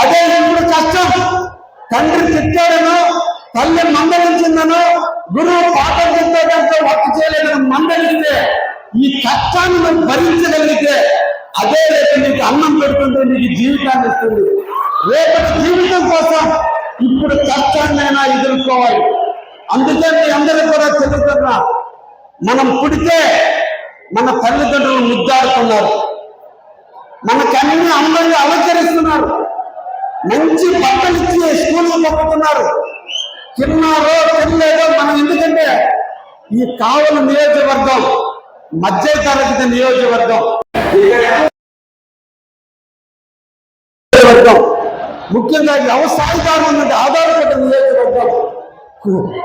అదే ఇప్పుడు కష్టం. తండ్రి తిట్టాడనో తల్లి మందలించిందనో గురువు పాఠం చెప్పేటంతో వర్క్ చేయలేదని మందలిస్తే ఈ కష్టాన్ని నువ్వు భరించగలిగితే అదే రేపు నీకు అన్నం పెడుతుంటే నీకు జీవితాన్ని ఇస్తుంది. రేపటి జీవితం కోసం ఇప్పుడు కష్టాన్నైనా ఎదుర్కోవాలి. అందుకే మీ అందరూ కూడా తెలుస్తున్నా మనం పుడితే మన తల్లిదండ్రులు ముద్దాడుతున్నారు. మనకన్నీ అందంగా అలంకరిస్తున్నారు. మంచి బట్టలు ఇచ్చి స్కూల్లో పంపుతున్నారు. తిన్నారో తినలేదో మనం ఎందుకంటే ఈ కావల నియోజకవర్గం మధ్య తరగతి నియోజకవర్గం. నియోజకవర్గం. ముఖ్యంగా వ్యవసాయదారుల నుండి ఆధారపడ్డ నియోజకవర్గం. కు-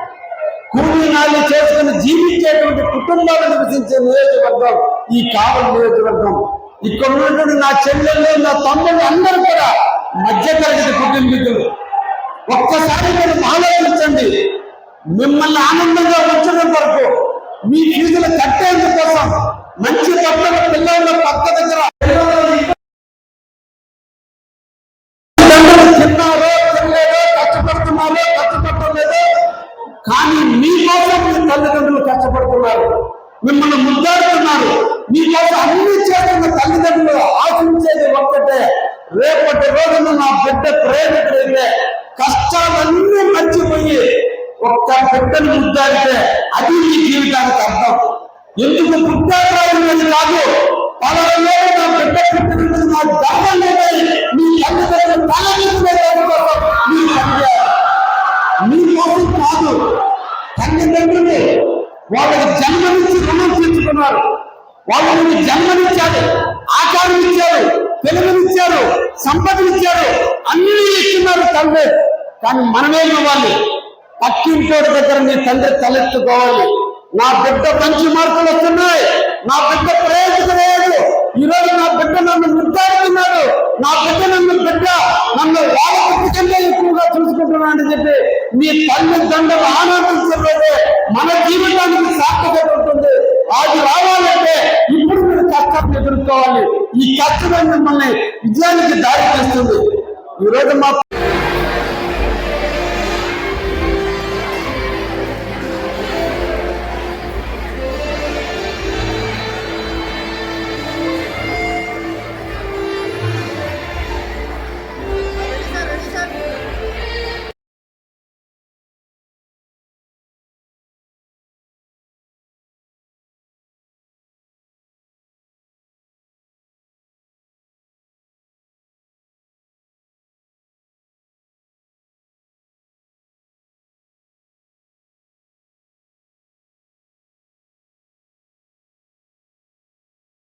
కూలీ నాలి చేసుకుని జీవించేటువంటి కుటుంబాలు నివసించే నియోజకవర్గం ఈ కావల నియోజకవర్గం. ఇక్కడ ఉన్నటువంటి నా చెల్లెళ్ళు నా తమ్ముళ్ళు అందరూ కూడా మధ్య తరగతి కుటుంబీకులు. ఒక్కసారి మీరు ఆలోచించండి. మిమ్మల్ని ఆనందంగా ఉంచడం వరకు మీ ఫీజులు కట్టేందు కోసం మంచి బట్టలు పిల్లల పక్క దగ్గర తిన్నారో తినలేదో కష్టపడుతున్నారో కష్టపడలేదో కానీ మీకోసం మీ తల్లిదండ్రులు కష్టపడుతున్నారు. మిమ్మల్ని ముద్దాడుతున్నారు. మీకోసం అన్ని చేస్తున్న తల్లిదండ్రులు ఆశించేది ఒక్కటే. రేపటి రోజున నా బిడ్డ ప్రేమికుడైతే కష్టాలన్నీ మర్చిపోయి ఒక్క బిడ్డను ముద్దాడితే అది మీ జీవితానికి అర్థం. ఎందుకు ముద్దాడాలని కాదు పలానా నా బిడ్డ పుట్టినందుకు నా గర్వం లేదని మీ తల్లిదండ్రులు తలదించుకునే కోసం మీరు పనిచేయాలి. మీ కోసం కాదు తల్లిదండ్రులు వాళ్ళకి జన్మనిచ్చి రుణం తీర్చుకున్నారు. వాళ్ళు మీకు జన్మనిచ్చారు ఆకారం ఇచ్చారు తెలుగునిచ్చారు సంపదనిచ్చారు అన్ని ఇస్తున్నారు తండ్రి. కానీ మనమే ఇవ్వాలి. పక్కింటోడి దగ్గర మీ తండ్రి తలెత్తుకోవాలి. నా బిడ్డ మంచి మార్కులు వస్తున్నాయి. నా బిడ్డ ప్రయోజకలేదు ఈ రోజు నా బిడ్డ నన్ను ముద్దాడుతున్నాడు నా బిడ్డ నన్ను బిడ్డ నన్ను వాళ్ళ బిడ్డ కంటే ఎక్కువగా చూసుకుంటున్నాడు అని చెప్పి మీ దండలు ఆనందించలేదే మన జీవితానికి సార్థకత ఉంటుంది అది రావాలంటే ఇప్పుడు మీరు కష్టాన్ని ఎదుర్కోవాలి ఈ కష్టమే మిమ్మల్ని విజయానికి దారి చేస్తుంది ఈరోజు మా